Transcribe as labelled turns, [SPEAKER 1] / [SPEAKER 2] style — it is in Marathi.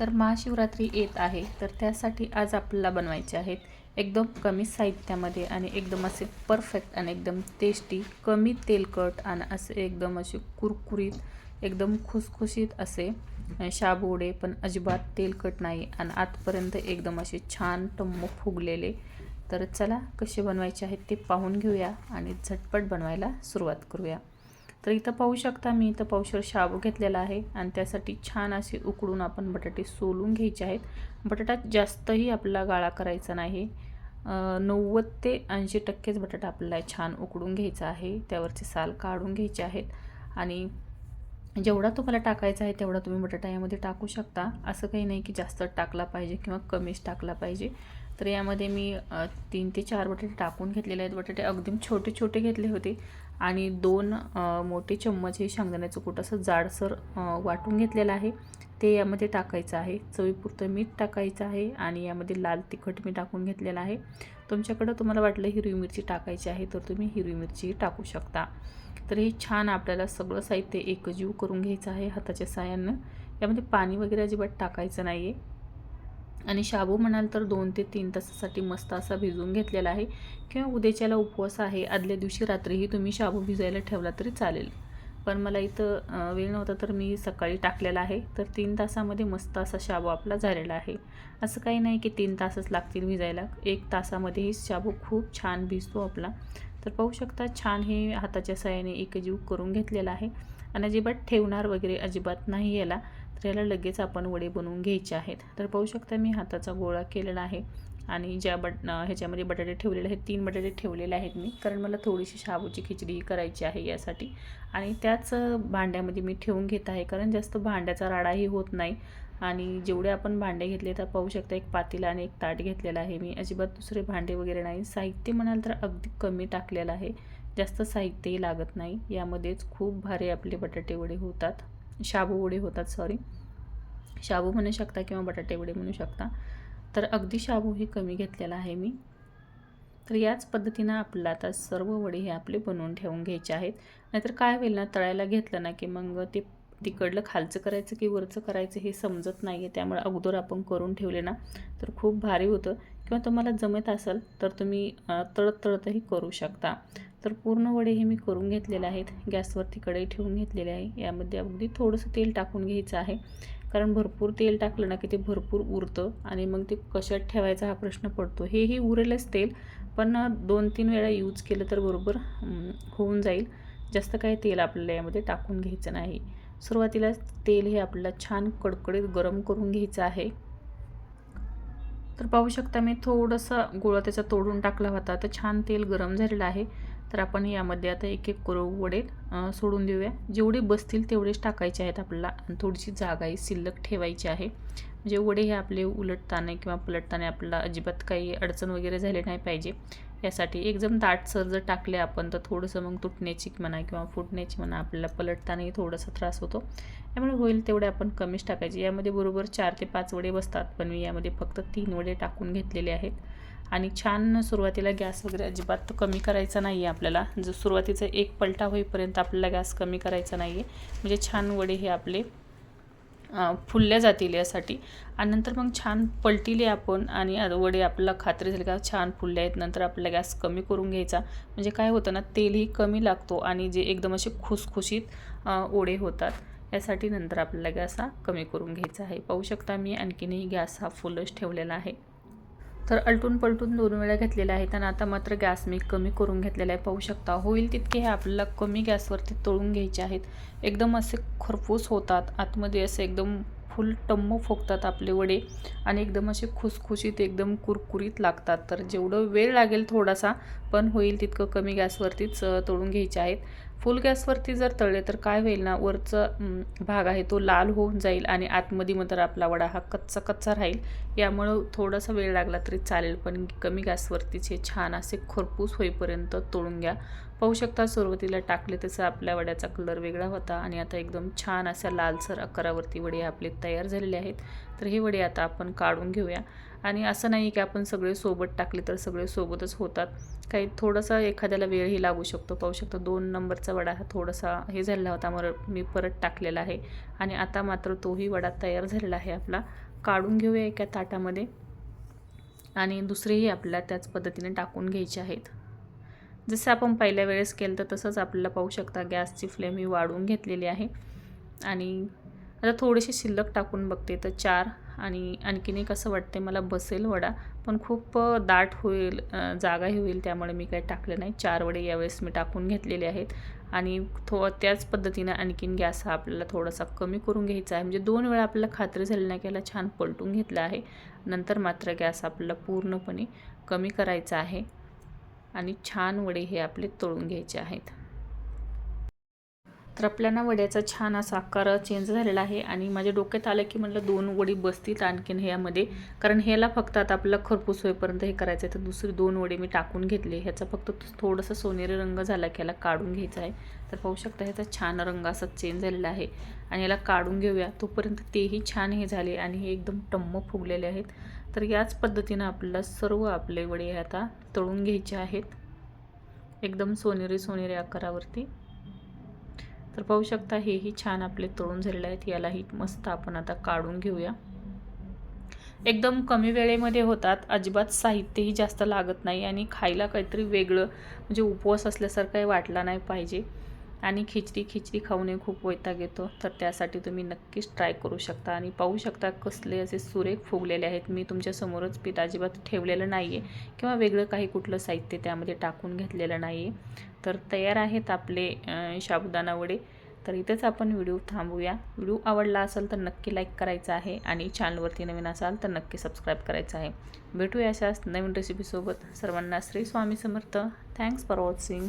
[SPEAKER 1] तर महाशिवरात्री येत आहे. तर त्यासाठी आज आपल्याला बनवायचे आहेत एकदम कमी साहित्यामध्ये आणि एकदम असे परफेक्ट आणि एकदम टेस्टी कमी तेलकट आणि असे एकदम असे कुरकुरीत एकदम खुसखुशीत असे शाबोडे पण अजिबात तेलकट नाही आणि आतपर्यंत एकदम असे छान टम्म फुगलेले. तर चला कसे बनवायचे आहेत ते पाहून घेऊया आणि झटपट बनवायला सुरुवात करूया. तर इथं पाहू शकता मी इथं पावशर शाबू घेतलेला आहे आणि त्यासाठी छान असे उकडून आपण बटाटे सोलून घ्यायचे आहेत. बटाटा जास्तही आपला गाळा करायचा नाही. नव्वद ते ऐंशी टक्केच बटाटा आपल्याला छान उकडून घ्यायचा आहे. त्यावरचे साल काढून घ्यायचे आहेत. आणि जेवढा तुम्हाला टाकायचा आहे तेवढा तुम्ही बटाटा यामध्ये टाकू शकता. असं काही नाही की जास्त टाकला पाहिजे किंवा कमीच टाकला पाहिजे. तर यामध्ये मी तीन ते चार बटाटे टाकून घेतलेले आहेत. बटाटे अगदी छोटे छोटे घेतले होते. आणि दोन मोठे चम्मच हे शेंगदाण्याचं कूट असं जाडसर वाटून घेतलेलं आहे. ते यामध्ये टाकायचं आहे. चवीपुरतं मीठ टाकायचं आहे आणि यामध्ये लाल तिखट मी टाकून घेतलेलं आहे. तुमच्याकडं तुम्हाला वाटलं हिरवी मिरची टाकायची आहे तर तुम्ही हिरवी मिरची टाकू शकता. तर हे छान आपल्याला सगळं साहित्य एकजीव करून घ्यायचं आहे हाताच्या साह्यानं. यामध्ये पाणी वगैरे अजिबात टाकायचं नाही आहे आणि शाबू म्हणाल तर दोन ते तीन तासासाठी मस्त असा भिजवून घेतलेला आहे. किंवा उद्याच्याला उपवास आहे आदल्या दिवशी रात्रीही तुम्ही शाबू भिजायला ठेवला तरी चालेल. पण मला इथं वेळ नव्हता तर मी सकाळी टाकलेला आहे. तर तीन तासामध्ये मस्त असा शाबू आपला झालेला आहे. असं काही नाही की तीन तासच लागतील भिजायला. एक तासामध्येही शाबू खूप छान भिजतो आपला. तर पाहू शकता छान हे हाताच्या साह्याने एकजीव करून घेतलेला आहे. आणि अजिबात ठेवणार वगैरे अजिबात नाही याला. तर याला लगेच आपण वडे बनवून घ्यायचे आहेत. तर पाहू शकता मी हाताचा गोळा केलेला आहे आणि ज्या बट ह्याच्यामध्ये बटाटे ठेवलेले आहेत तीन बटाटे ठेवलेले आहेत मी. कारण मला थोडीशी शाबूची खिचडी करायची आहे यासाठी. आणि त्याच भांड्यामध्ये मी ठेवून घेत आहे. कारण जास्त भांड्याचा राडाही होत नाही. आणि जेवढे आपण भांडे घेतले तर पाहू शकता एक पातेला आणि एक ताट घेतलेला आहे मी. अजिबात दुसरे भांडे वगैरे नाही. साहित्य म्हणाल तर अगदी कमी टाकलेलं आहे. जास्त साहित्यही लागत नाही. यामध्येच खूप भारी आपले बटाटे वडे होतात. शाबू वडे होतात सॉरी शाबू म्हणू शकता किंवा बटाटे वडे म्हणू शकता. तर अगदी शाबू हे कमी घेतलेला आहे मी. तर याच पद्धतीनं आपल्याला आता सर्व वडे हे आपले बनवून ठेवून घ्यायचे आहेत. नाहीतर काय होईल ना तळायला घेतलं ना की मग ते तिकडलं खालचं करायचं की वरचं करायचं हे समजत नाही आहे त्यामुळे अगोदर आपण करून ठेवले ना तर खूप भारी होतं. किंवा तुम्हाला जमत असेल तर तुम्ही तळत तळतही करू शकता. तर पूर्ण वडे हे मी करून घेतलेले आहेत. गॅसवरती कढई ठेवून घेतलेले आहे. यामध्ये अगदी थोडंसं तेल टाकून घ्यायचं आहे. कारण भरपूर तेल टाकलं ना की ते भरपूर उरतं आणि मग ते कशात ठेवायचा हा प्रश्न पडतो. हेही उरेलच तेल पण दोन तीन वेळा यूज केलं तर बरोबर होऊन जाईल. जास्त काही तेल आपल्याला यामध्ये टाकून घ्यायचं नाही. सुरुवातीला तेल हे आपल्याला छान कडकडीत गरम करून घ्यायचं आहे. तर पाहू शकता मी थोडंसं गोळा त्याचा तोडून टाकला होता. तर छान तेल गरम झालेलं आहे. तर आपण यामध्ये आता एक एक करू वडे सोडून देऊया. जेवढे बसतील तेवढेच टाकायचे आहेत आपल्याला आणि थोडीशी जागाही शिल्लक ठेवायची आहे. म्हणजे वडे हे आपले उलटताना किंवा पलटताना आपल्याला अजिबात काही अडचण वगैरे झाली नाही पाहिजे. यासाठी एकदम दाटसर जर टाकले आपण तर थोडंसं मग तुटण्याची म्हणा किंवा फुटण्याची म्हणा आपल्याला पलटतानाही थोडासा त्रास होतो. त्यामुळे होईल तेवढे आपण कमीच टाकायचे. यामध्ये बरोबर चार ते पाच वडे बसतात पण मी यामध्ये फक्त तीन वडे टाकून घेतलेले आहेत. आणि छान सुरुवातीला गॅस वगैरे अजिबात कमी करायचा नाही आहे आपल्याला. जो सुरुवातीचा एक पलटा होईपर्यंत आपल्याला गॅस कमी करायचा नाही आहे म्हणजे छान वडे हे आपले फुलल्या जातील यासाठी. आणि नंतर मग छान पलटिले आपण आणि वडे आपल्याला खात्री झाली का छान फुलले आहेत नंतर आपला गॅस कमी करून घ्यायचा. म्हणजे काय होतं ना तेलही कमी लागतो आणि जे एकदम असे खुसखुशीत ओढे होतात यासाठी नंतर आपल्याला गॅस हा कमी करून घ्यायचा आहे. पाहू शकता मी आणखीनही गॅस हा फुलच ठेवलेला आहे. तर अलटून पलटून दोन वेळा घेतलेला आहेत आणि आता मात्र गॅस मी कमी करून घेतलेला आहे. पाहू शकता होईल तितके हे आपल्याला कमी गॅसवरती तळून घ्यायचे आहेत. एकदम असे खरपूस होतात. आतमध्ये असे एकदम फुल टम्म फोगतात आपले वडे आणि एकदम असे खुसखुशीत एकदम कुरकुरीत लागतात. तर जेवढं वेळ लागेल थोडासा पण होईल तितकं कमी गॅसवरतीच तळून घ्यायचे आहेत. फुल गॅसवरती जर तळले तर काय होईल ना वरचा भाग आहे तो लाल होऊन जाईल आणि आतमध्ये मात्र आपला वडा हा कच्चा कच्चा राहील. यामुळं थोडासा वेळ लागला तरी चालेल पण कमी गॅसवरतीच हे छान असे खरपूस होईपर्यंत तळून घ्या. पाहू शकता सुरुवातीला टाकले तसं आपल्या वड्याचा कलर वेगळा होता आणि आता एकदम छान अशा लालसर आकारावरती वडे आपले तयार झालेले आहेत. तर हे वडे आता आपण काढून घेऊया. आणि असं नाही की आपण सगळे सोबत टाकले तर सगळे सोबतच होतात. काही थोडंसं एखाद्याला वेळही लागू शकतो. पाहू शकतो दोन नंबरचा वडा हा थोडासा हे झालेला होता. मर मी परत टाकलेला आहे. आणि आता मात्र तोही वडा तयार झालेला आहे आपला. काढून घेऊया एका ताटामध्ये. आणि दुसरेही आपल्याला त्याच पद्धतीने टाकून घ्यायचे आहेत. जसं आपण पहिल्या वेळेस केलं तर तसंच आपल्याला पाहू शकता गॅसची फ्लेम ही वाढवून घेतलेली आहे. आणि आता थोडेसे शिल्लक टाकून बघते तर चार आणि आणखीन एक असं वाटते मला बसेल वडा पण खूप दाट होईल जागाही होईल त्यामुळे मी काही टाकलं नाही. चार वडे यावेळेस मी टाकून घेतलेले आहेत. आणि थो त्याच पद्धतीनं आणखीन गॅस हा आपल्याला थोडासा कमी करून घ्यायचा आहे. म्हणजे दोन वेळा आपल्याला खात्री झाली नाही की याला छान पलटून घेतलं आहे. नंतर मात्र गॅस आपल्याला पूर्णपणे कमी करायचा आहे. आणि छान वडे हे आपले तळून घ्यायचे आहेत. तर आपल्याला वड्याचा छान असा आकार चेंज झालेला आहे आणि माझ्या डोक्यात आलं की म्हटलं दोन वडी बसतील आणखीन ह्यामध्ये. कारण ह्याला फक्त आता आपल्याला खरपूस होईपर्यंत हे करायचं आहे तर दुसरी दोन वडे मी टाकून घेतले. ह्याचा फक्त थोडंसं सोनेरी रंग झाला की ह्याला काढून घ्यायचा आहे. तर पाहू शकता ह्याचा छान रंग असा चेंज झालेला आहे. आणि याला काढून घेऊया. तोपर्यंत तेही छान हे झाले आणि हे एकदम टम्म फुगलेले आहेत. तर याच पद्धतीनं आपल्याला सर्व आपले वडे आता तळून घ्यायचे आहेत. एकदम सोनेरी सोनेरी आकारावरती. तर पाहू शकता हेही छान आपले तळून झालेले आहेत. यालाही मस्त आपण आता काढून घेऊया. एकदम कमी वेळेमध्ये होतात. अजिबात साहित्यही जास्त लागत नाही आणि खायला काहीतरी वेगळं म्हणजे उपवास असल्यासारखंही वाटला नाही पाहिजे. आणि खिचडी खिचडी खाऊनही खूप वैताग येतो. तर त्यासाठी तुम्ही नक्कीच ट्राय करू शकता. आणि पाहू शकता कसले असे सुरेख फुगलेले आहेत. मी तुमच्यासमोरच पीठ अजिबात ठेवलेलं नाही आहे किंवा वेगळं काही कुठलं साहित्य त्यामध्ये टाकून घेतलेलं नाही आहे तर तयार आहेत आपले साबुदाणा वडे. तर इथेच आपण व्हिडिओ थांबूया. व्हिडिओ आवडला असेल तर नक्की लाईक करायचा आहे. आणि चॅनलवरती नवीन असाल तर नक्की सबस्क्राईब करायचं आहे. भेटूया अशाच नवीन रेसिपीसोबत सर्वांना Shri Swami Samarth. Thanks for watching